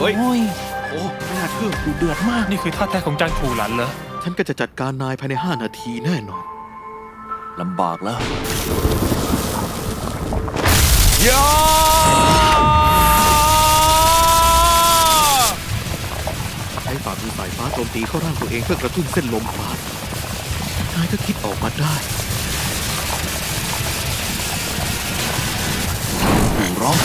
ฮ้ย โอ้ยโอ้ไม่น่าเชื่อดูเดือดมาก นี่คือท่าแท้ของจางชูหลันเหรอ ฉันก็จะจัดการนายภายใน 5 นาทีแน่นอน ลำบากแล้วยาใช้ฝ่ามือสายฟ้าโจมตีเข้าร่างตัวเองเพื่อกระตุ้นเส้นลมปราณนายก็คิดออกมาได้ร้อง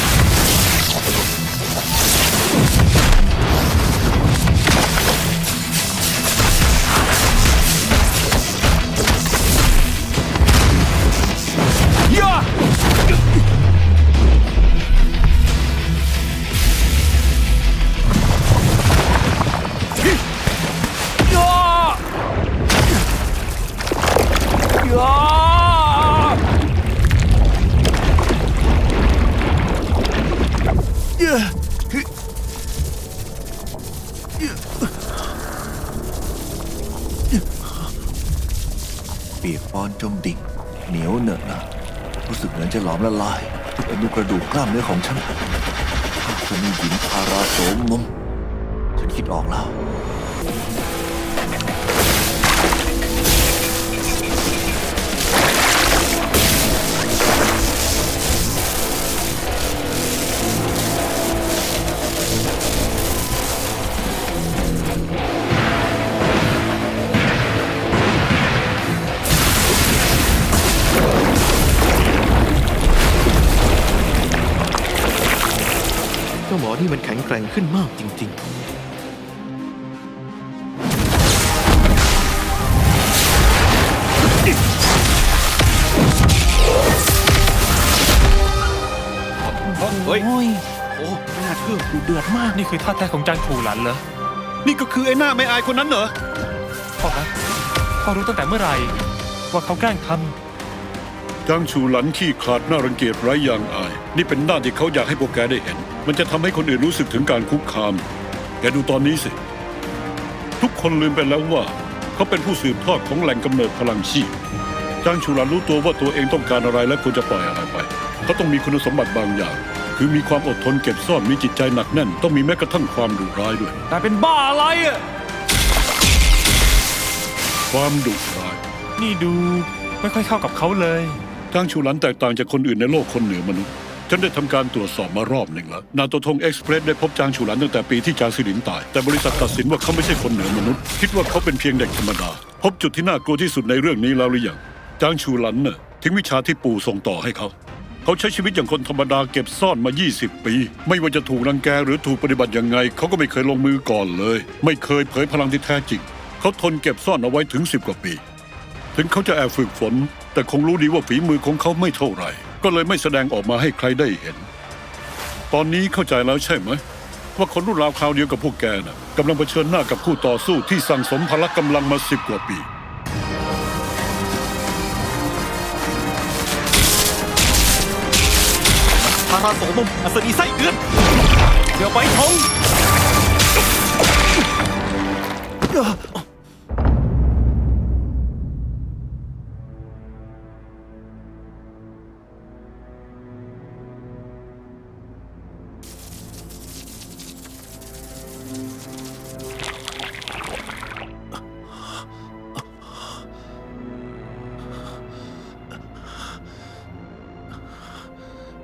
เปียกปอนจมดิ่งเหนียวเหนอะหนะรู้สึกเหมือนจะหลอมละลายทุกอนุกระดูกกล้ามเนื้อของฉันถ้าจะมีหินพาราโสมมฉันคิดออกแล้ว จ้าหมอนี่มันแข็งแกร่งขึ้นมากจริง ๆเฮ้ย โอ้ยโอ้ไม่น่าเชื่อดูเดือดมาก นี่คือท่าแท้ของจางชูหลันเหรอ นี่ก็คือไอ้หน้าไม่อายคนนั้นเหรอ พ่อครับ พ่อรู้ตั้งแต่เมื่อไหร่ ว่าเขาแกล้งท จางชูหลันขี้ขลาดน่ารังเกียจไร้ยางอาย นี่เป็นหน้าที่เขาอยากให้พวกแกได้เห็น มันจะทำให้คนอื่นรู้สึกถึงการคุกคาม แกดูตอนนี้สิ ทุกคนลืมไปแล้วว่า เขาเป็นผู้สืบทอดของแหล่งกำเนิดพลังชีพจางชูหลันรู้ตัวว่าตัวเองต้องการอะไรและควรจะปล่อยอะไรไป เขาต้องมีคุณสมบัติบางอย่าง คือมีความอดทนเก็บซ่อนมีจิตใจหนักแน่น ต้องมีแม้กระทั่งความดุร้ายด้วยำนายเป็นบ้าอะไรอะ ความดุร้าย นี่ดูไม่ค่อยเข้ากับเขาเลย จางชูหลันแตกต่างจากคนอื่นในโลกคนเหนือมนุษย์ ฉันได้ทำการตรวจสอบมารอบหนึ่งแล้ว นาโตทงเอ็กซ์เพรสได้พบจางชูหลันตั้งแต่ปีที่จางซิลินตาย แต่บริษัทตัดสินว่าเขาไม่ใช่คนเหนือมนุษย์ คิดว่าเขาเป็นเพียงเด็กธรรมดา พบจุดที่น่ากลัวที่สุดในเรื่องนี้แล้วหรือยัง จางชูหลันน่ะทิ้งวิชาที่ปู่ส่งต่อให้เขา เขาใช้ชีวิตอย่างคนธรรมดาเก็บซ่อนมา 20 ปี ไม่ว่าจะถูกรังแกหรือถูกปฏิบัติยังไง เขาก็ไม่เคยลงมือก่อนเลย ไม่เคยเผยพลังที่แท้จริง เขาทนเก็บซ่อนเอาไว้ถึง 10 กว่าปี ถึงเขาจะแอบฝึกฝน แต่คงรู้ดีว่าฝีมือของเขาไม่เท่าไหร่ ก็เลยไม่แสดงออกมาให้ใครได้เห็น ตอนนี้เข้าใจแล้วใช่ไหม ว่าคนรุ่นราวคราวเดียวกับพวกแกน่ะกำลังเผชิญหน้ากับคู่ต่อสู้ที่สั่งสมพละกำลังมาสิบกว่าปี พาราโสมมอัศนีไส้เดือนเดี๋ยวไปทง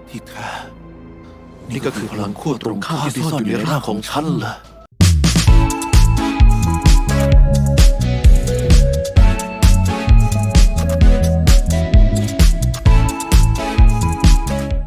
ที่แท้นี่ก็คือพลังขั้วตรงข้ามที่ซ่อนอยู่ในร่างของฉันเหรอ